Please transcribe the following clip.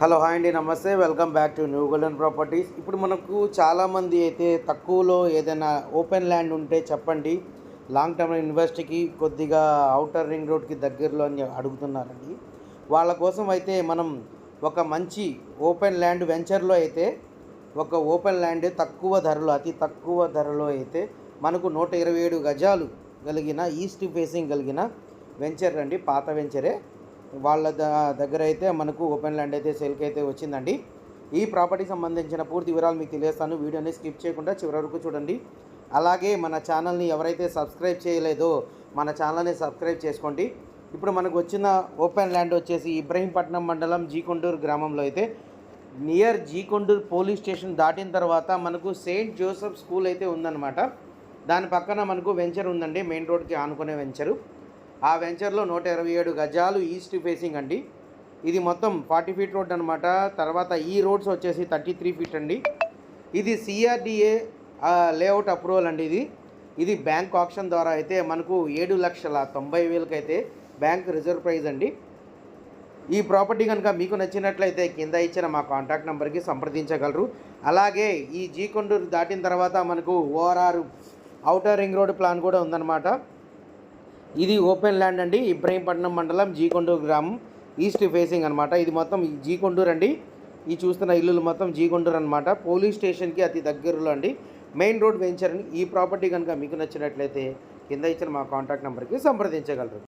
Hello hi అండి నమస్తే. Welcome back to new golden properties. ఇప్పుడు మనకు చాలామంది అయితే తక్కువలో ఏదైనా ఓపెన్ ల్యాండ్ ఉంటే చెప్పండి. లాంగ్ టర్మ్ ఇన్వెస్ట్కి కొద్దిగా అవుటర్ రింగ్ రోడ్కి దగ్గరలో అని అడుగుతున్నారండి. వాళ్ళ కోసం అయితే మనం ఒక మంచి ఓపెన్ ల్యాండ్ వెంచర్లో అయితే ఒక ఓపెన్ ల్యాండ్ తక్కువ ధరలో అతి తక్కువ ధరలో అయితే మనకు నూట ఇరవై ఏడు గజాలు కలిగిన ఈస్ట్ ఫేసింగ్ కలిగిన వెంచర్ అండి. పాత వెంచరే. వాళ్ళ దగ్గర అయితే మనకు ఓపెన్ ల్యాండ్ అయితే సేల్కి అయితే వచ్చిందండి. ఈ ప్రాపర్టీకి సంబంధించిన పూర్తి వివరాలు మీకు తెలియస్తాను వీడియోని స్కిప్ చేయకుండా చివరి వరకు చూడండి. అలాగే మన ఛానల్ని ఎవరైతే సబ్స్క్రైబ్ చేయలేదో మన ఛానల్ని సబ్స్క్రైబ్ చేసుకోండి. ఇప్పుడు మనకు వచ్చిన ఓపెన్ ల్యాండ్ వచ్చేసి ఇబ్రహీంపట్నం మండలం జీకొండూరు గ్రామంలో అయితే నియర్ జీకొండూరు పోలీస్ స్టేషన్ దాటిన తర్వాత మనకు సెయింట్ జోసెఫ్ స్కూల్ అయితే ఉందన్నమాట. దాని పక్కన మనకు వెంచర్ ఉందండి. మెయిన్ రోడ్కి ఆనుకునే వెంచరు. ఆ వెంచర్లో నూట ఇరవై ఏడు గజాలు ఈస్ట్ ఫేసింగ్ అండి. ఇది మొత్తం ఫార్టీ ఫీట్ రోడ్ అనమాట తర్వాత ఈ రోడ్స్ వచ్చేసి థర్టీ త్రీ ఫీట్ అండి. ఇది సిఆర్డిఏ లేఅవుట్ అప్రూవల్ అండి ఇది. ఇది బ్యాంక్ ఆప్షన్ ద్వారా అయితే మనకు ఏడు లక్షల తొంభై వేలకైతే బ్యాంక్ రిజర్వ్ ప్రైజ్ అండి. ఈ ప్రాపర్టీ కనుక మీకు నచ్చినట్లయితే కింద ఇచ్చిన మా కాంటాక్ట్ నెంబర్కి సంప్రదించగలరు. అలాగే ఈ జీ కొండూరు దాటిన తర్వాత మనకు ORR outer ring road plan కూడా ఉందన్నమాట. ఇది ఓపెన్ ల్యాండ్ అండి ఇబ్రహీంపట్నం మండలం జీకొండూరు గ్రామం ఈస్ట్ ఫేసింగ్ అనమాట ఇది మొత్తం జీకొండూరు అండి. ఈ చూస్తున్న ఇల్లులు మొత్తం జీకొండూరు అనమాట పోలీస్ స్టేషన్కి అతి దగ్గరలో అండి. మెయిన్ రోడ్ వెంచర్ ఈ ప్రాపర్టీ కనుక మీకు నచ్చినట్లయితే కింద ఇచ్చిన మా కాంటాక్ట్ నెంబర్కి సంప్రదించగలరు.